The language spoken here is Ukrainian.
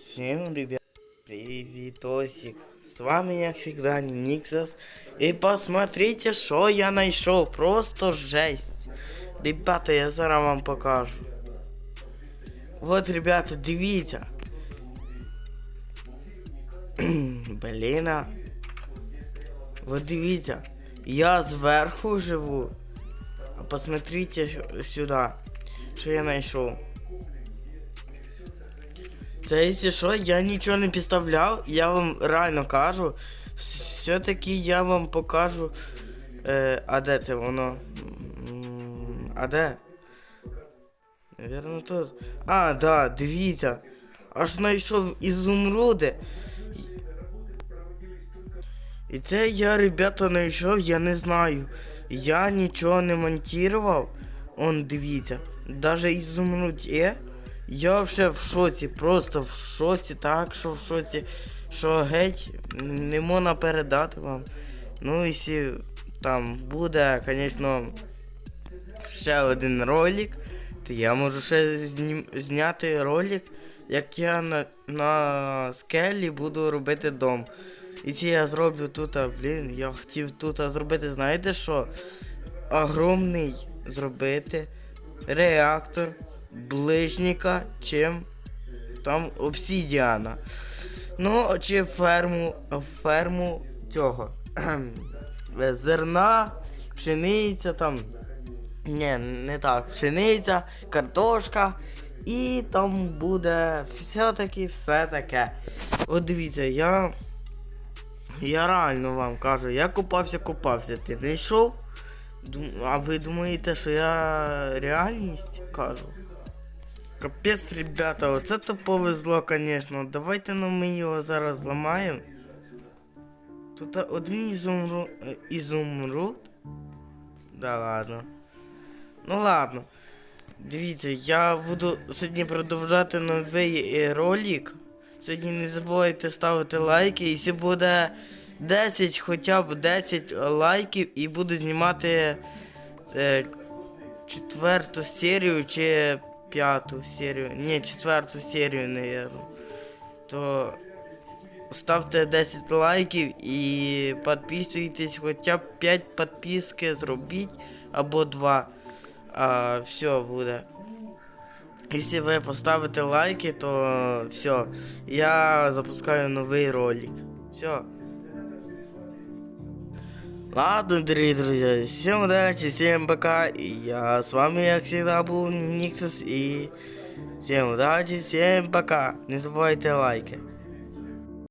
Всем, ребят, приветосик. С вами, как всегда, Никсас. И посмотрите, что я нашел. Просто жесть. Ребята, я зараз вам покажу. Вот, ребята, дивіться. Блін. а. Вот дивіться. Я зверху живу. А посмотрите сюди. Що я знайшов. Це якщо що, я нічого не підставляв, я вам реально кажу. Все-таки я вам покажу. Е, а де це воно? А де? Навірно тут. А, да, дивіться. Аж знайшов ізумруди. І це я, ребята, знайшов, я не знаю. Я нічого не монтував. Он дивіться. Даже ізумруд є. Я вже в шоці, просто в шоці, так що в шоці, що геть не можна передати вам. Ну, якщо там буде, звісно, ще один ролик, то я можу ще знім- зняти ролик, як я на, на скелі буду робити дом. І це я зроблю тут, блін, я хотів тут зробити, знаєте що? Огромний зробити реактор ближніка, чим там обсідіана. Ну, чи ферму, ферму цього. Зерна, пшениця там. Ні, не так. Пшениця, картошка. І там буде все-таки все таке. От дивіться, я. Я реально вам кажу, я купався, купався. Ти не йшов? А ви думаєте, що я реальність кажу? Капець, ребята, оце то повезло, звісно. Давайте ну, ми його зараз зламаємо. Тут один ізумру... е, ізумруд. Да ладно. Ну ладно. Дивіться, я буду сьогодні продовжати новий е, ролик. Сьогодні не забувайте ставити лайки. Якщо буде 10, хоча б 10 лайків і буду знімати е, четверту серію чи п'яту серію. Ні, четверту серію, наверное. То ставте 10 лайків і підписуйтесь, хоча б 5 підписки зробіть або 2. А, все буде. Якщо ви поставите лайки, то все. Я запускаю новий ролик. Все. Ладно, дорогие друзья, всем удачи, всем пока. И я с вами, как всегда, был Никсус. И всем удачи, всем пока. Не забывайте лайки.